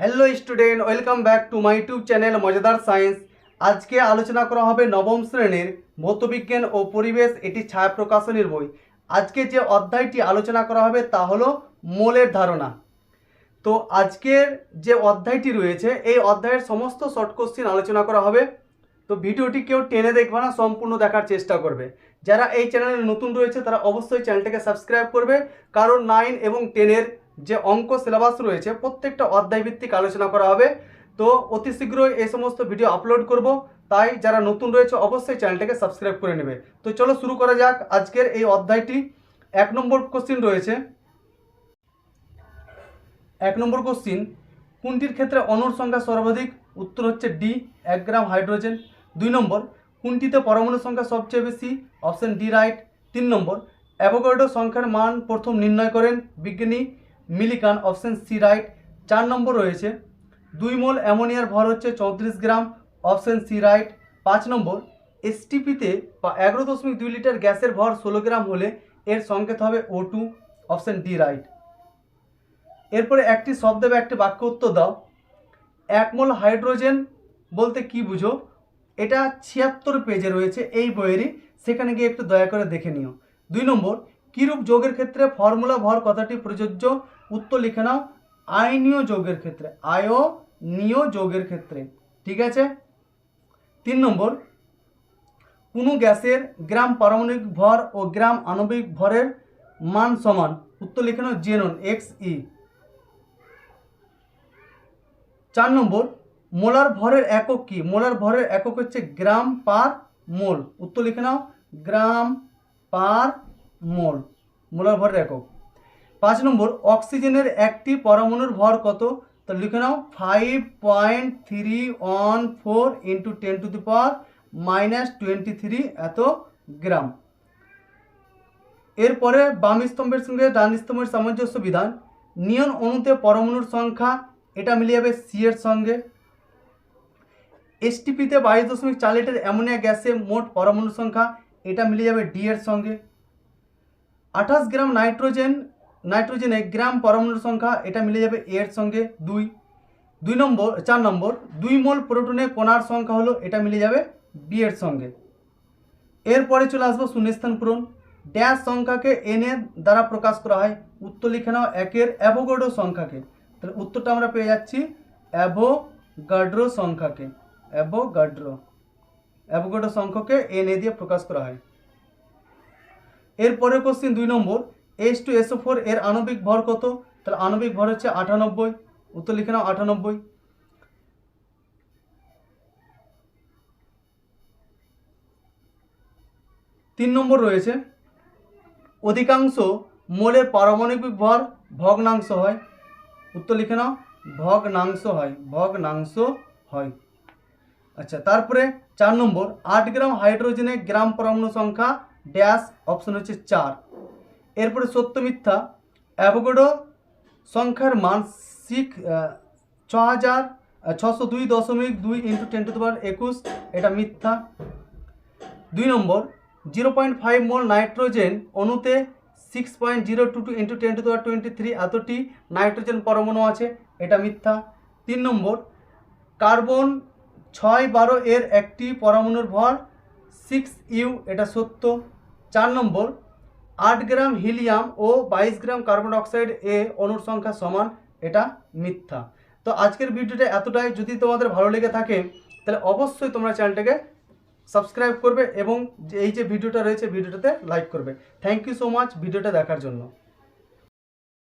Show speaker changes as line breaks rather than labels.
Hello student welcome back to my YouTube channel মজাদার science আজকে আলোচনা করা হবে নবম শ্রেণির ভৌতবিজ্ঞান ও পরিবেশ, এটি ছায়া প্রকাশনীর বই। আজকে যে অধ্যায়টি আলোচনা করা হবে তা হলো মোলের ধারণা। তো আজকের যে অধ্যায়টি রয়েছে, এই অধ্যায়ের সমস্ত শর্ট কোশ্চিন আলোচনা করা হবে। তো ভিডিওটি কেউ টেনে দেখবে না, সম্পূর্ণ দেখার চেষ্টা করবে। যারা এই চ্যানেলে নতুন রয়েছে, তারা অবশ্যই চ্যানেলটাকে সাবস্ক্রাইব করবে। কারণ নাইন এবং টেনের যে অঙ্ক সিলেবাস রয়েছে, প্রত্যেকটা অধ্যায় ভিত্তিক আলোচনা করা হবে। তো অতি শীঘ্রই এই সমস্ত ভিডিও আপলোড করব। তাই যারা নতুন রয়েছে, অবশ্যই চ্যানেলটাকে সাবস্ক্রাইব করে নেবে। তো চলো শুরু করা যাক। আজকের এই অধ্যায়টি। এক নম্বর কোশ্চিন রয়েছে। এক নম্বর কোশ্চিন কোনটির ক্ষেত্রে অণুর সংখ্যা সর্বাধিক? উত্তর হচ্ছে ডি এক গ্রাম হাইড্রোজেন। দুই নম্বর, কোনটিতে পরমাণু সংখ্যা সবচেয়ে বেশি? অপশন ডি রাইট তিন নম্বর অ্যাভোগাড্রো সংখ্যার মান প্রথম নির্ণয় করেন বিজ্ঞানী মিলিকান অপশন সি রাইট, চার নম্বর রয়েছে। দুই মোল অ্যামোনিয়ার ভর হচ্ছে চৌত্রিশ গ্রাম, অপশন সি রাইট, পাঁচ নম্বর। এসটিপিতে বা এগারো দশমিক দুই লিটার গ্যাসের ভর ষোলো গ্রাম হলে এর সংকেত হবে O two option D right. এরপরে একটি শব্দ বা একটি বাক্য উত্তর দাও। এক মোল হাইড্রোজেন বলতে কি বুঝো? এটা ছিয়াত্তর পেজে রয়েছে এই বইয়েরই, সেখানে গিয়ে একটু দয়া করে দেখে নিও। দুই নম্বর কিরূপ যোগের ক্ষেত্রে ফর্মুলা ভর কথাটি প্রযোজ্য? উত্তর লিখে নাও, আয়নীয় যোগের ক্ষেত্রে আয়ো আয়নীয় যোগের ক্ষেত্রে, ঠিক আছে? তিন নম্বর, কোনো গ্যাসের গ্রাম পারমাণবিক ভর ও গ্রাম আণবিক ভরের মান সমান, উত্তর লিখে নাও জেনন এক্স ই। চার নম্বর, মোলার ভরের একক কি? মোলার ভরের একক হচ্ছে গ্রাম পার মোল, উত্তর লিখে নাও, গ্রাম পার মোল। মোলার ভরের একক। পাঁচ নম্বর, অক্সিজেনের একটি পরমাণুর ভর কত? তো লিখে নাও five point three one four into ten to the power minus twenty three এত গ্রাম। এরপরে বাম স্তম্ভের সঙ্গে ডান স্তম্ভের সামঞ্জস্য বিধান। নিয়ন অণুতে পরমাণুর সংখ্যা, এটা মিলে যাবে সি এর সঙ্গে। এসটিপিতে বাইশ দশমিক চার লিটার অ্যামোনিয়া গ্যাসে মোট পরমাণুর সংখ্যা, এটা মিলে যাবে ডি এর সঙ্গে। আঠাশ গ্রাম নাইট্রোজেন, নাইট্রোজেনে গ্রাম পরমাণুর সংখ্যা, এটা মিলে যাবে এর সঙ্গে দুই। দুই নম্বর, চার নম্বর, দুই মোল প্রোটনে কণার সংখ্যা হলো, এটা মিলে যাবে বি এর সঙ্গে। এরপরে চলে আসব শূন্যস্থান পূরণ। ড্যাশ সংখ্যাকে এন এর দ্বারা প্রকাশ করা হয়, উত্তর লিখে নাও একের অ্যাভোগাড্রো সংখ্যাকে। তাহলে উত্তরটা আমরা পেয়ে যাচ্ছি অ্যাভোগাড্রো সংখ্যাকে। অ্যাভোগাড্রো। অ্যাভোগাড্রো সংখ্যাকে এন এ দিয়ে প্রকাশ করা হয়। এরপরের কোশ্চিন দুই নম্বর H two S O four এর আণবিক ভর কত? তাহলে আণবিক ভর হচ্ছে আটানব্বই, উত্তর লিখে নাও আটানব্বই। তিন নম্বর রয়েছে, অধিকাংশ মোলের পারমাণবিক ভর ভগ্নাংশ হয়। উত্তর লিখে নাও, ভগ্নাংশ হয় ভগ্নাংশ হয়। আচ্ছা তারপরে চার নম্বর, আট গ্রাম হাইড্রোজেনে গ্রাম পরমাণু সংখ্যা ড্যাশ অপশন হচ্ছে চার। এরপরে সত্য মিথ্যা অ্যাভোগাডো সংখ্যার মান সিক ছ হাজার ছশো দুই দশমিক দুই ইন্টু টেন টু পাওয়ার একুশ, এটা মিথ্যা। দুই নম্বর zero point five mole nitrogen অণুতে six point zero two two into ten to power twenty three এতটি নাইট্রোজেন পরমাণু আছে, এটা মিথ্যা। তিন নম্বর, কার্বন ছয় বারো এর একটি পরমাণুর ভর সিক্স ইউ এটা সত্য। চার নম্বর, আট গ্রাম হিলিয়াম ও বাইশ গ্রাম কার্বন ডাইঅক্সাইড এ অণুর সংখ্যা সমান, এটা মিথ্যা। তো আজকের ভিডিওটা এতটাই। যদি তোমাদের ভালো লেগে থাকে, তাহলে অবশ্যই তোমরা চ্যানেলটাকে সাবস্ক্রাইব করবে এবং এই যে ভিডিওটা রয়েছে, ভিডিওটাতে লাইক করবে। থ্যাংক ইউ সো মাচ ভিডিওটা দেখার জন্য।